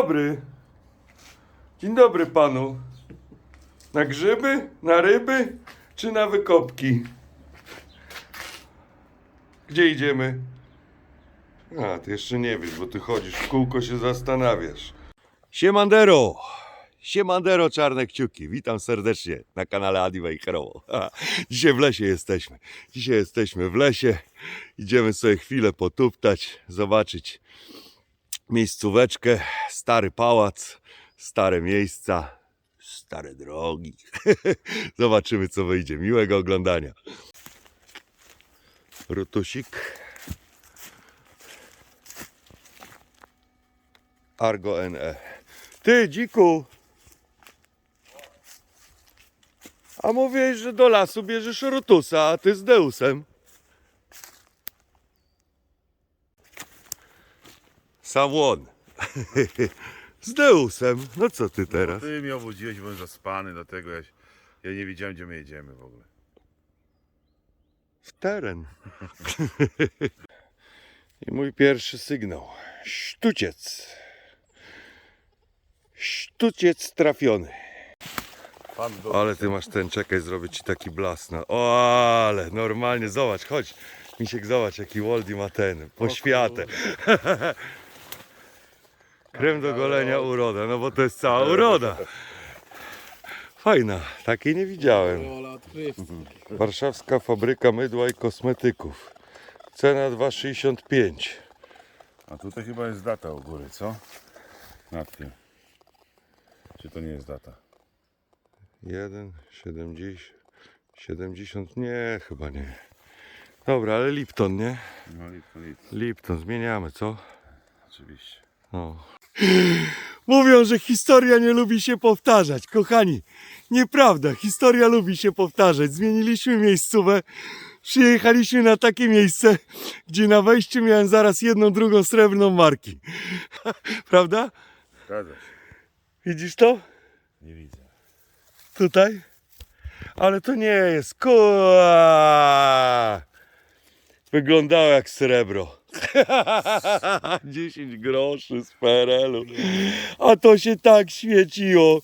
Dobry. Dzień dobry panu. Na grzyby, na ryby czy na wykopki? Gdzie idziemy? A, ty jeszcze nie wiesz, bo ty chodzisz w kółko się zastanawiasz. Siemandero! Siemandero czarne kciuki. Witam serdecznie na kanale Adi Wejherowo. Dzisiaj w lesie jesteśmy. Dzisiaj jesteśmy w lesie. Idziemy sobie chwilę potuptać, zobaczyć miejscóweczkę, stary pałac, stare miejsca, stare drogi. Zobaczymy, co wyjdzie. Miłego oglądania. Rutusik. Argo NE. Ty, dziku! A mówiłeś, że do lasu bierzesz rutusa, a ty z Deusem. Samłon. Z Deusem. No co ty teraz? Ty mnie obudziłeś, byłem zaspany, dlatego ja, się- ja nie wiedziałem, gdzie my jedziemy w ogóle. W teren. I mój pierwszy sygnał. Sztuciec. Sztuciec trafiony. Pan do... Ale ty masz ten, czekaj, zrobię ci taki blas na... O, ale normalnie, zobacz, chodź. Misiek, zobacz, jaki Waldi ma ten, poświatę. Krem do golenia uroda, no bo to jest cała uroda. Fajna, takiej nie widziałem. Rola odkrywcy. Warszawska fabryka mydła i kosmetyków. Cena 2,65. A tutaj chyba jest data u góry, co? Nad tym. Czy to nie jest data? 1, 70, 70, nie, chyba nie. Dobra, ale Lipton, nie? No Lipton, Lipton, Lipton, zmieniamy, co? oczywiście. No. Mówią, że historia nie lubi się powtarzać. Kochani, nieprawda. Historia lubi się powtarzać. Zmieniliśmy miejscówę. Przyjechaliśmy na takie miejsce, gdzie na wejściu miałem zaraz jedną, drugą srebrną marki. Prawda? Zgadza się. Widzisz to? Nie widzę. Tutaj? Ale to nie jest. Kua! Wyglądało jak srebro. 10 groszy z PRL-u. A to się tak świeciło.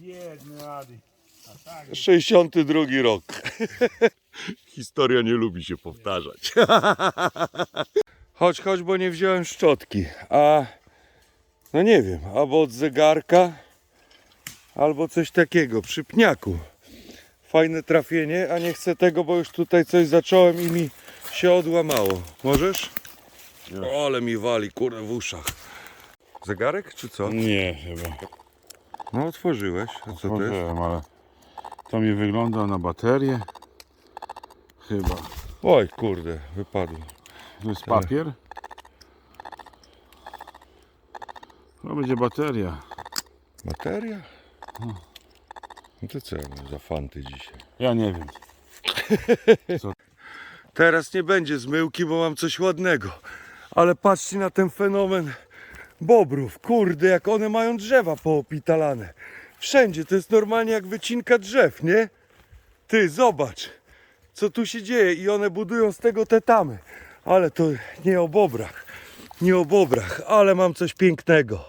Biedny Adi. 62 rok. Historia nie lubi się powtarzać. chodź, chodź, bo nie wziąłem szczotki. A no nie wiem, albo od zegarka, albo coś takiego przy pniaku. Fajne trafienie, a nie chcę tego, bo już tutaj coś zacząłem i mi się odłamało. Możesz? O, ale mi wali, kurde, w uszach. Zegarek czy co? Nie, chyba. No otworzyłeś. A co to jest? Otworzyłem, ale to mi wygląda na baterię. Chyba. Oj, kurde, wypadło. To jest papier. To będzie bateria. Materia? No to co ja mam za fanty dzisiaj? Ja nie wiem. Teraz nie będzie zmyłki, bo mam coś ładnego. Ale patrzcie na ten fenomen bobrów. Kurde, jak one mają drzewa poopitalane. Wszędzie, to jest normalnie jak wycinka drzew, nie? Ty, zobacz, co tu się dzieje i one budują z tego te tamy. Ale to nie o bobrach, nie o bobrach, ale mam coś pięknego.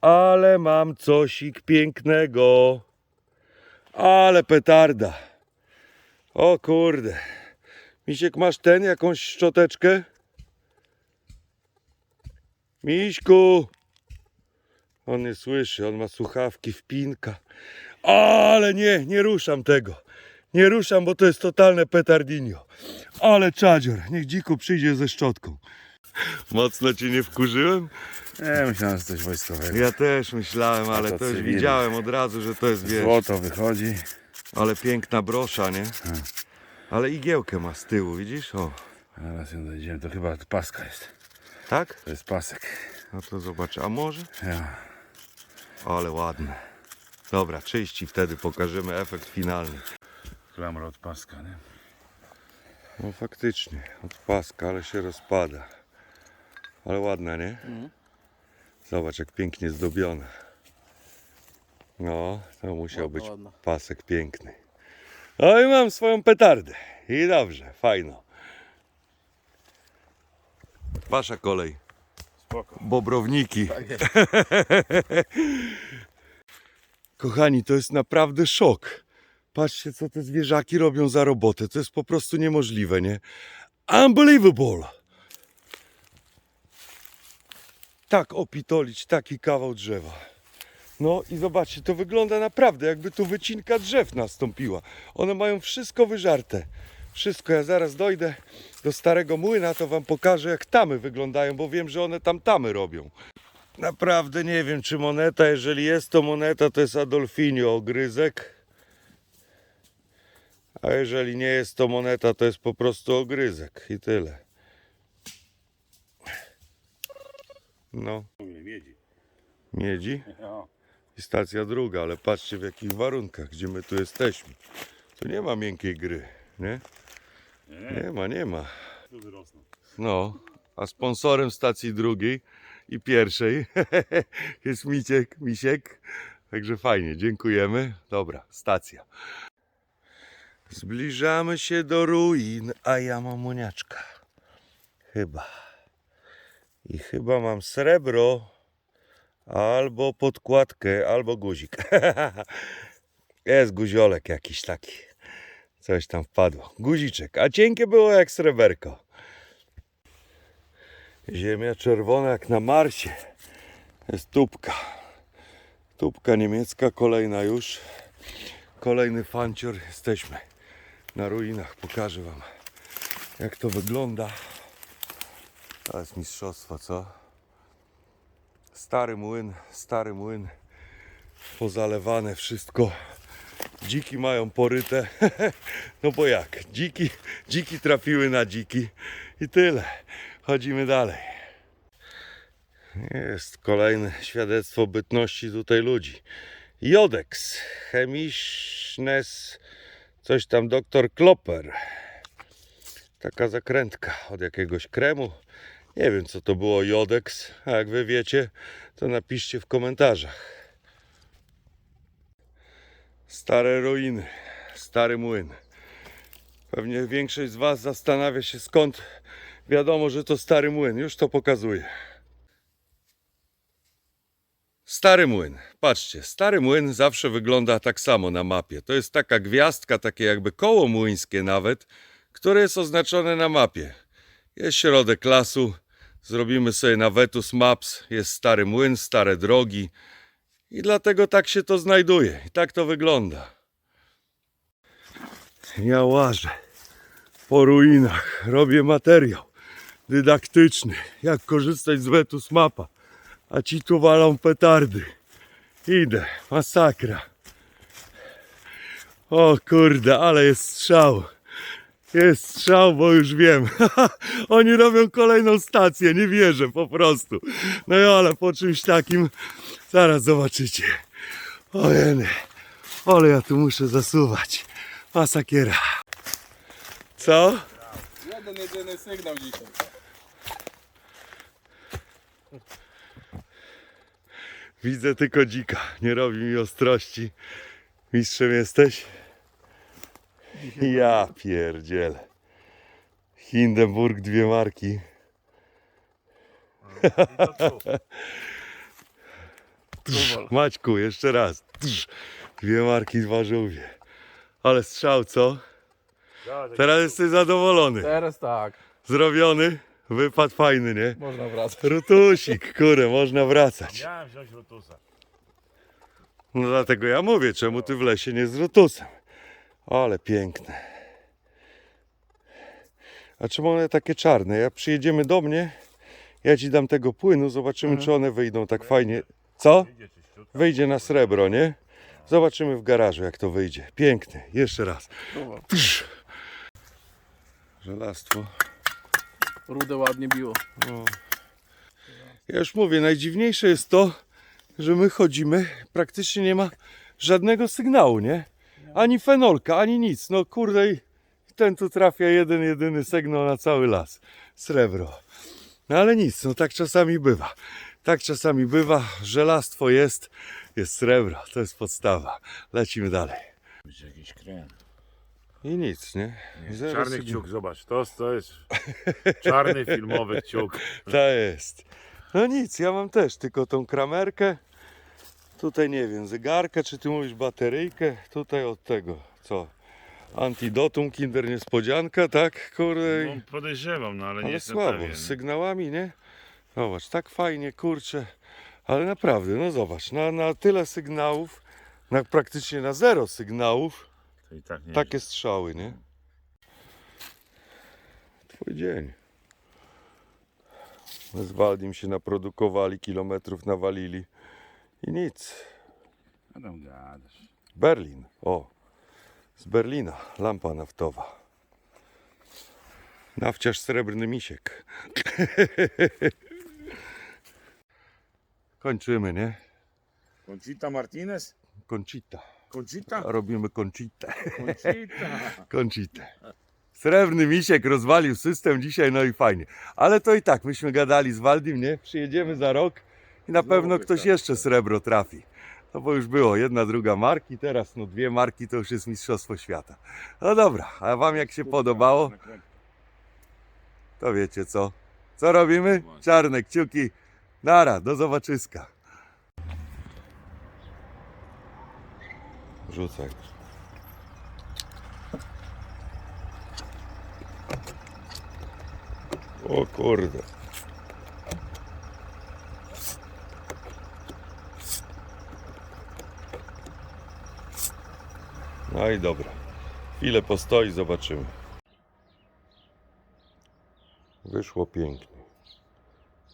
Ale mam cosik pięknego. Ale petarda. O kurde. Misiek, masz ten, jakąś szczoteczkę? Miśku! On nie słyszy, on ma słuchawki, wpinka. Ale nie, nie ruszam tego. Nie ruszam, bo to jest totalne petardinio. Ale czadzior, niech dziku przyjdzie ze szczotką. Mocno cię nie wkurzyłem? Nie, myślałem, że coś wojskowego. Ja też myślałem, ale to to już cywilny. widziałem od razu, że to jest wiesz. Złoto wychodzi. Ale piękna brosza, nie? Ale igiełkę ma z tyłu, widzisz? O, Zaraz ją dojdziemy. To chyba paska jest. tak? To jest pasek. No to zobaczę. A może? Ja. Ale ładne. Dobra, czyści wtedy pokażemy efekt finalny. Klamra od paska, nie? No faktycznie, od paska, ale się rozpada. Ale ładna, nie? Zobacz jak pięknie zdobiona. No, to musiał być pasek piękny. No i mam swoją petardę. I dobrze, fajno. Wasza kolej. Spoko. Bobrowniki. Kochani, to jest naprawdę szok. Patrzcie, co te zwierzaki robią za robotę. To jest po prostu niemożliwe, nie? Unbelievable! Tak opitolić taki kawał drzewa. No i zobaczcie, to wygląda naprawdę jakby tu wycinka drzew nastąpiła. One mają wszystko wyżarte. Wszystko. Ja zaraz dojdę do starego młyna, to wam pokażę jak tamy wyglądają, bo wiem, że one tam tamy robią. Naprawdę nie wiem, czy moneta, jeżeli jest to moneta, to jest Adolfinio ogryzek. A jeżeli nie jest to moneta, to jest po prostu ogryzek i tyle. No, Miedzi. miedzi. I stacja druga, ale patrzcie w jakich warunkach, gdzie my tu jesteśmy. Tu nie ma miękkiej gry, nie? Nie, Nie ma, nie ma. No, a sponsorem stacji drugiej i pierwszej jest Miciek, Misiek. Także fajnie, dziękujemy. Dobra, stacja. Zbliżamy się do ruin, a ja mam moniaczka. Chyba. I chyba mam srebro, albo podkładkę, albo guzik. Jest guziolek jakiś taki. Coś tam wpadło. Guziczek, a cienkie było jak sreberko. Ziemia czerwona jak na Marsie. Jest tubka. Tubka niemiecka, kolejna już. Kolejny fancior. Jesteśmy na ruinach. Pokażę Wam, jak to wygląda. To jest mistrzostwo, co? Stary młyn, stary młyn. Pozalewane wszystko. Dziki mają poryte. No bo jak? Dziki, dziki trafiły na dziki. I tyle. Chodzimy dalej. Jest kolejne świadectwo bytności tutaj ludzi. Jodex, chemicznes, coś tam doktor Klopper. Taka zakrętka od jakiegoś kremu. Nie wiem co to było Jodex, a jak wy wiecie, to napiszcie w komentarzach. Stare ruiny, stary młyn. Pewnie większość z Was zastanawia się skąd wiadomo, że to stary młyn. Już to pokazuję. Stary młyn. Patrzcie, stary młyn zawsze wygląda tak samo na mapie. To jest taka gwiazdka, takie jakby koło młyńskie nawet, które jest oznaczone na mapie. Jest środek lasu. Zrobimy sobie na Vetus Maps. Jest stary młyn, stare drogi. I dlatego tak się to znajduje. I tak to wygląda. Ja łażę po ruinach, robię materiał dydaktyczny, jak korzystać z Vetus Mapa, a ci tu walą petardy. Idę, masakra. O kurde, ale jest strzał. Jest strzał, bo już wiem. Oni robią kolejną stację, nie wierzę po prostu. No i ale po czymś takim zaraz zobaczycie. Ojeny, ale ja tu muszę zasuwać. Masakiera. Co? Jeden jedyny sygnał dzisiaj. Widzę tylko dzika. Nie robi mi ostrości. Mistrzem jesteś? Ja pierdzielę. Hindenburg, dwie marki. Trz, Maćku, jeszcze raz. Trz, Dwie marki, dwa żółwie. Ale strzał, co? Teraz jesteś zadowolony. Teraz tak, Zrobiony. Wypad fajny, nie? można wracać. Rutusik, kurę, można wracać. Miałem wziąć lotusa. No dlatego ja mówię, czemu ty w lesie nie z rutusem. Ale piękne. A czemu one takie czarne? Jak przyjedziemy do mnie, ja ci dam tego płynu, zobaczymy czy one wyjdą tak fajnie. Co? Wyjdzie na srebro, nie? Zobaczymy w garażu jak to wyjdzie. Piękny. Jeszcze raz. Psz. Żelastwo. Rudę ładnie biło. Ja już mówię, najdziwniejsze jest to, że my chodzimy, praktycznie nie ma żadnego sygnału, nie? Ani fenolka, ani nic. No kurde, ten tu trafia jeden, jedyny sygnał na cały las. Srebro. No ale nic, no tak czasami bywa. Tak czasami bywa, żelastwo jest, jest srebro, to jest podstawa. Lecimy dalej. Będzie jakiś krem. I nic, nie? Zaraz Czarny sobie- kciuk, zobacz. To, to jest czarny filmowy kciuk. To jest. No nic, ja mam też tylko tą kramerkę. Tutaj nie wiem, zegarkę, czy ty mówisz bateryjkę. Tutaj od tego, co? Antidotum, kinder niespodzianka, tak? Kurde. No, podejrzewam, no ale, nie jestem słabo, pewien. z sygnałami, nie? Zobacz, tak fajnie, kurczę. Ale naprawdę, no zobacz, na, na tyle sygnałów, na praktycznie na zero sygnałów, tak takie strzały, nie? Twój dzień. Z Waldim się naprodukowali, kilometrów nawalili i nic. A tam gadasz. Berlin, o, z Berlina, lampa naftowa. Nawciarz srebrny misiek. Kończymy, nie? Conchita Martinez? Conchita. Conchita? Robimy Conchitę. Conchita. Conchitę. Srebrny misiek rozwalił system dzisiaj, no i fajnie. Ale to i tak, myśmy gadali z Waldim, nie? Przyjedziemy za rok i na pewno ktoś jeszcze srebro trafi. No bo już było jedna, druga marki, teraz no dwie marki to już jest Mistrzostwo Świata. No dobra, a wam jak się podobało, to wiecie co. Co robimy? Czarne kciuki. Nara, do zobaczyska. Rzucaj. O kurde. No i dobra. Chwilę postoi, zobaczymy. Wyszło pięknie.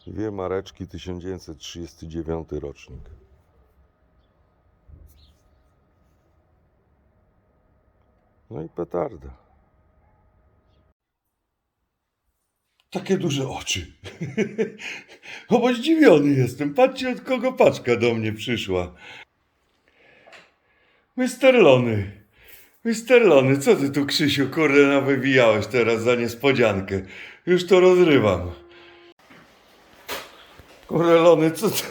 Dwie mareczki 1939 rocznik. No i petarda. Takie duże oczy. bo zdziwiony jestem. Patrzcie, od kogo paczka do mnie przyszła. Mister Lony. Mister Lony, co ty tu, Krzysiu, kurde, nawywijałeś teraz za niespodziankę? Już to rozrywam. Kurde, Lony, co ty,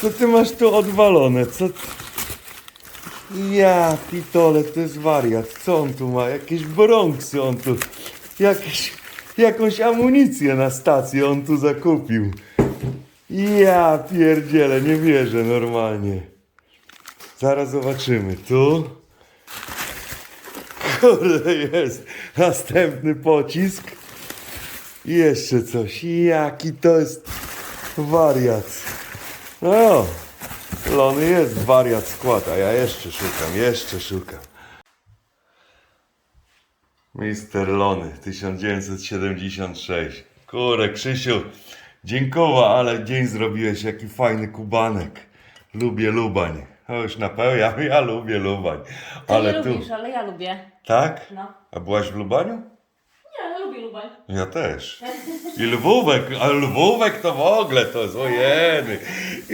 co ty masz tu odwalone? Co... Ja, pitole, to jest wariat. Co on tu ma? Jakieś bronksy on tu... Jakieś... Jakąś amunicję na stację on tu zakupił. Ja pierdzielę, nie wierzę normalnie. Zaraz zobaczymy. Tu. Kurde, jest. Następny pocisk. I jeszcze coś. Jaki to jest wariat. No. Lony jest wariat skład, a ja jeszcze szukam, jeszcze szukam. Mister Lony, 1976. Kurę, Krzysiu, dziękuję, ale dzień zrobiłeś, jaki fajny kubanek. Lubię Lubań. O, już na pewno, ja, lubię Lubań. Ty Ale nie tu, lubisz, ale ja lubię. tak? No. A byłaś w Lubaniu? Nie, lubię Lubań. Ja też. I Lwówek, a Lwówek to w ogóle to jest ojeny,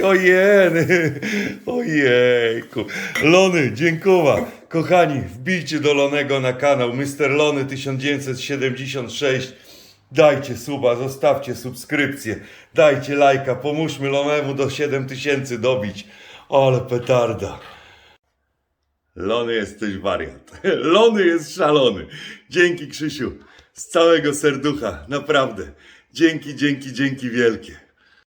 ojeny, ojejku. Lony, dziękuję. Kochani, wbijcie do Lonego na kanał Mr. Lony 1976. Dajcie suba, zostawcie subskrypcję, dajcie lajka, pomóżmy Lonemu do 7000 dobić. Ale petarda. Lony jesteś wariat. Lony jest szalony. Dzięki Krzysiu. Z całego serducha. Naprawdę. Dzięki, dzięki, dzięki wielkie.